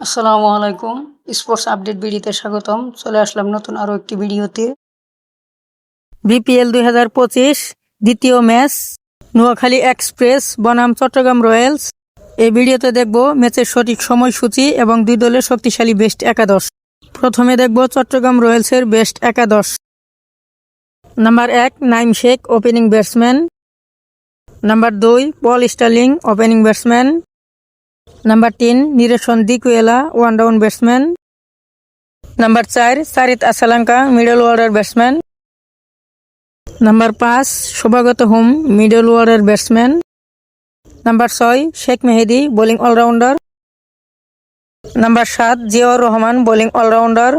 আসসালামু আলাইকুম। Sports update ভিডিওতে স্বাগতম। চলে আসলাম নতুন আরও একটি ভিডিওতে। বিপিএল দুই হাজার পঁচিশ, দ্বিতীয় ম্যাচ, নোয়াখালী এক্সপ্রেস, বনাম, চট্টগ্রাম রয়্যালস। এই ভিডিওতে দেখব ম্যাচের সঠিক সময়সূচি এবং দুই দলের শক্তিশালী বেস্ট একাদশ। প্রথমে দেখব চট্টগ্রাম রয়্যালসের বেস্ট একাদশ। নাম্বার এক, Naim Sheikh, opening batsman. Number দুই, Paul Stirling, opening batsman. Number তিন Niroshan Dickwella one down batsman number চার Charith Asalanka middle order batsman number পাঁচ Shuvagata Hom middle order batsman number ছয় Sheikh Mehedi bowling allrounder number সাত Ziaur Rahman bowling allrounder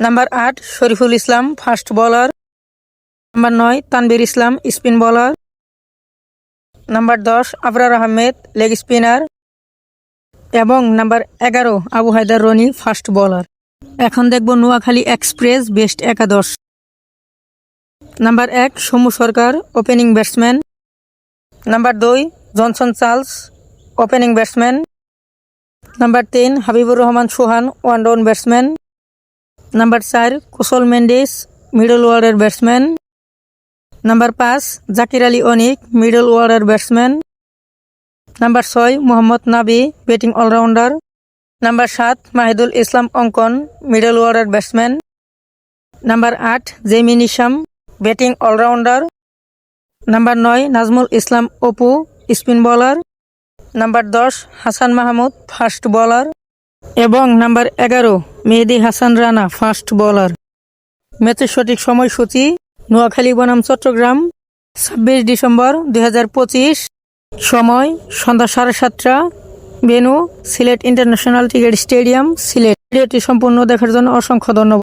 number আট Shoriful Islam fast bowler number নয় Tanvir Islam spin bowler number দশ Abrar Ahmed leg spinner এবং number এগারো, Abu Haider Rony, fast bowler. এখন দেখব Noakhali express best একাদশ। নাম্বার এক, Soumya Sarkar, opening batsman. Number দুই, Johnson Charles, opening batsman. Number তিন, Habibur Rahman Sohan, one down batsman. Number চার, Kusal Mendis, middle order batsman. Number পাঁচ, Zakir Ali Anik, middle order batsman. Number ছয়, মোহাম্মদ নাবি batting allrounder. Number সাত, Mahidul Islam Ankon, middle order batsman. Number আট, Jimmy Neesham, batting allrounder. Number নয়, Nazmul Islam Apu, spin bowler. Number দশ, Hasan Mahmud, fast bowler. এবং number এগারো, Mehedi Hasan Rana, fast bowler. ম্যাচের সঠিক সময়সূচি, নোয়াখালী বনাম, চট্টগ্রাম, ছাব্বিশ ডিসেম্বর দু হাজার পঁচিশ। সময়, সন্ধ্যা সাড়ে সাতটা venue Sylhet international cricket stadium, Sylhet. ভিডিওটি সম্পূর্ণ দেখার জন্য অসংখ্য ধন্যবাদ।